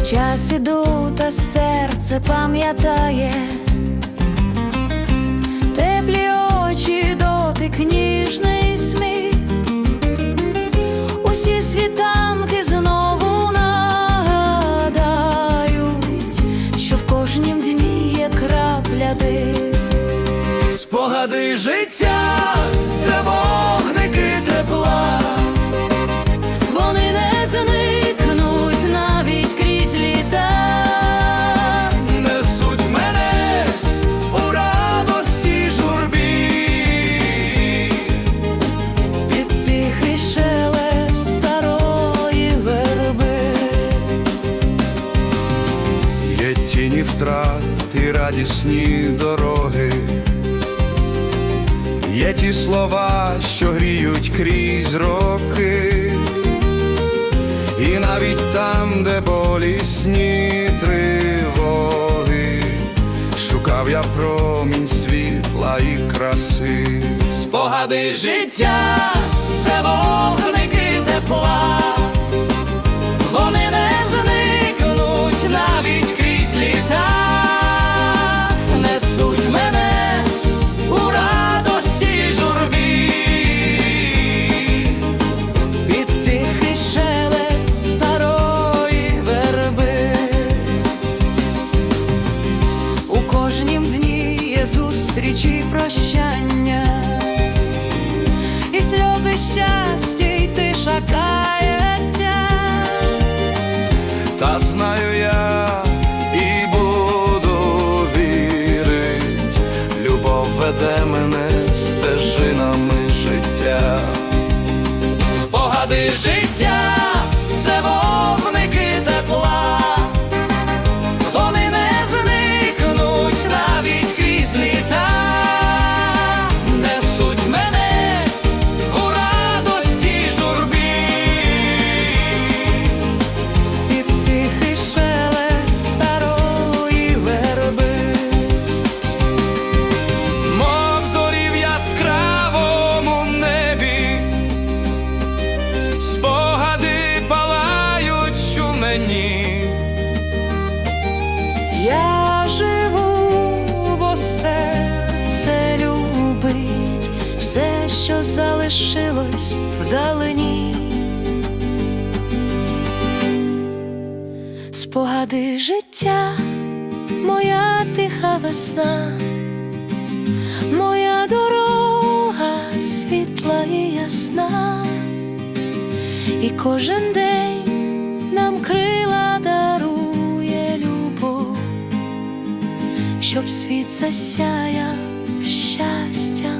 час іду, та серце пам'ятає, теплі очі, дотик, ніжний сміх, усі світанки знову нагадають, що в кожнім дні є крапля див. Спогади життя, це вогники тіні втрат і радісні дороги. Є ті слова, що гріють крізь роки, і навіть там, де болісні тривоги, шукав я промінь світла і краси. Спогади життя, це вогники тепла. Є зустрічі й прощання, і сльози щастя, і тиша каяття. Та знаю я і буду вірить, любов веде мене стежинами життя. Спогади життя, Я живу, бо серце любить все, що залишилось вдалині. Спогади життя, моя тиха весна, моя дорога світла і ясна, і кожен день щоб світ засяяв щастя.